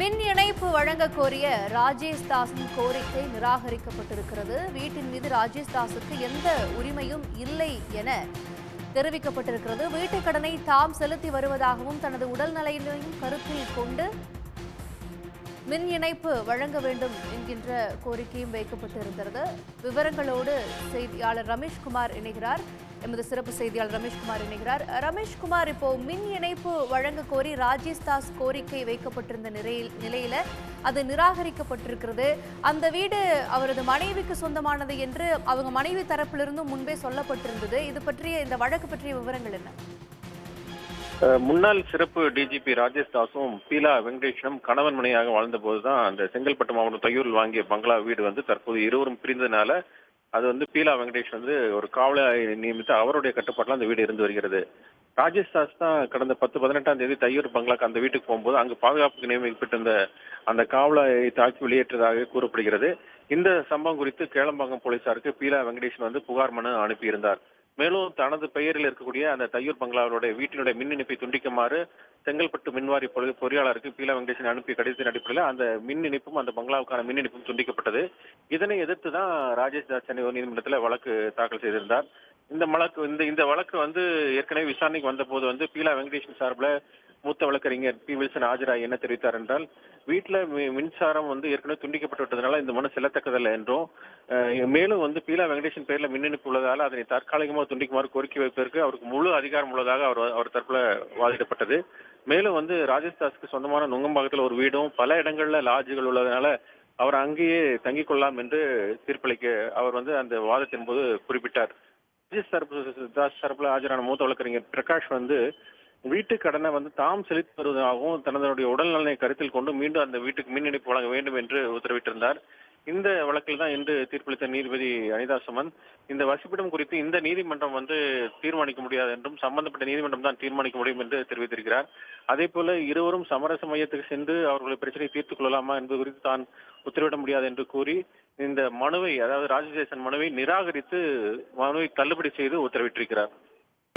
மின் இணைப்பு வழங்க கோரிய ராஜேஷ் தாஸின் கோரிக்கை நிராகரிக்கப்பட்டிருக்கிறது. வீட்டின் மீது ராஜேஷ் தாஸுக்கு எந்த உரிமையும் இல்லை என தெரிவிக்கப்பட்டிருக்கிறது. வீட்டுக் கடனை தாம் செலுத்தி வருவதாகவும் தனது உடல்நலையினையும் கருத்தில் கொண்டு மின் இணைப்பு வழங்க வேண்டும் என்கின்ற கோரிக்கையும் வைக்கப்பட்டிருந்தது விவரங்களோடு செய்தியாளர் ரமேஷ்குமார் இணைகிறார். எமது சிறப்பு செய்தியாளர் ரமேஷ்குமார் இணைகிறார். ரமேஷ்குமார் இப்போ மின் இணைப்பு வழங்க கோரி ராஜேஷ் தாஸ் கோரிக்கை வைக்கப்பட்டிருந்த நிலையில் நிலையில அது நிராகரிக்கப்பட்டிருக்கிறது. அந்த வீடு அவரது மனைவிக்கு சொந்தமானது என்று அவங்க மனைவி தரப்பிலிருந்தும் முன்பே சொல்லப்பட்டிருந்தது. இது பற்றிய இந்த வழக்கு பற்றிய விவரங்கள் என்ன? முன்னாள் சிறப்பு டிஜிபி ராஜேஷ் தாஸும் பீலா வெங்கடேஷனும் கணவன் மனையாக வாழ்ந்த போதுதான் அந்த செங்கல்பட்டு மாவட்டம் தையூரில் வாங்கிய பங்களா வீடு வந்து தற்போது இருவரும் பிரிந்ததுனால அது வந்து பீலா வெங்கடேஷ் வந்து ஒரு காவலை நியமித்து அவருடைய கட்டுப்பாட்டில் அந்த வீடு இருந்து வருகிறது. ராஜேஷ் தாஸ் தான் கடந்த பத்து பதினெட்டாம் தேதி தையூர் பங்களாக்கு அந்த வீட்டுக்கு போகும்போது அங்கு பாதுகாப்புக்கு நியமிக்கப்பட்டிருந்த அந்த காவலை தாக்கி வெளியேற்றதாக கூறப்படுகிறது. இந்த சம்பவம் குறித்து கேளம்பாக்கம் போலீசாருக்கு பீலா வெங்கடேஷன் வந்து புகார் மனு அனுப்பியிருந்தார். மேலும் தனது பெயரில் இருக்கக்கூடிய அந்த தையூர் பங்களாவுடைய வீட்டினுடைய மின் இணைப்பை துண்டிக்குமாறு செங்கல்பட்டு மின்வாரி பொறியாளருக்கு பீலா வெங்கடேசன் அனுப்பிய கடிதத்தின் அடிப்படையில் அந்த மின் இணைப்பும் அந்த பங்களாவுக்கான மின் இணைப்பும் துண்டிக்கப்பட்டது. இதனை எதிர்த்து தான் ராஜேஷ் தாஸ் சென்னை நீதிமன்றத்தில் வழக்கு தாக்கல் செய்திருந்தார். இந்த வழக்கு இந்த இந்த வழக்கு வந்து ஏற்கனவே விசாரணைக்கு வந்தபோது வந்து பீலா வெங்கடேஷன் சார்பில் மூத்த வழக்கறிஞர் பி. வில்சன் ஆஜராய் என்ன தெரிவித்தார் என்றால் வீட்டில் மின்சாரம் வந்து ஏற்கனவே துண்டிக்கப்பட்டு விட்டதுனால இந்த மனு செல்லத்தக்கதல்ல என்றும் மேலும் வந்து பீலா வெங்கடேஷன் பேரில் மின் இணைப்பு உள்ளதால் அதனை தற்காலிகமாக துண்டிக்குமாறு கோரிக்கை வைப்பதற்கு அவருக்கு முழு அதிகாரம் உள்ளதாக அவர் அவர் தரப்புல வாதிடப்பட்டது. மேலும் வந்து ராஜேஷ் தாஸ்க்கு சொந்தமான நுங்கம்பாக்கத்தில் ஒரு வீடும் பல இடங்கள்ல லாட்ஜுகள் உள்ளதுனால அவர் அங்கேயே தங்கிக் கொள்ளலாம் என்று தீர்ப்பளிக்க அவர் வந்து அந்த வாதத்தின் போது குறிப்பிட்டார். ராஜேஷ் தரப்பு தாஸ் தரப்புல ஆஜரான மூத்த வழக்கறிஞர் பிரகாஷ் வந்து வீட்டு கடனை வந்து தாம் செலுத்தி வருவதாகவும் தனதனுடைய உடல்நலனை கருத்தில் கொண்டு மீண்டும் அந்த வீட்டுக்கு மின் இணைப்பு வழங்க வேண்டும் என்று உத்தரவிட்டிருந்தார். இந்த வழக்கில் தான் இன்று தீர்ப்பளித்த நீதிபதி அனிதா சுமன். இந்த வசிப்பிடம் குறித்து இந்த நீதிமன்றம் வந்து தீர்மானிக்க முடியாது என்றும் சம்பந்தப்பட்ட நீதிமன்றம் தான் தீர்மானிக்க முடியும் என்று தெரிவித்திருக்கிறார். அதே போல இருவரும் சமரச மையத்துக்கு சென்று அவர்களுடைய பிரச்சனையை தீர்த்துக் கொள்ளலாமா என்பது குறித்து தான் உத்தரவிட முடியாது என்று கூறி இந்த மனுவை அதாவது ராஜசேசன் மனுவை நிராகரித்து மனுவை தள்ளுபடி செய்து உத்தரவிட்டிருக்கிறார்.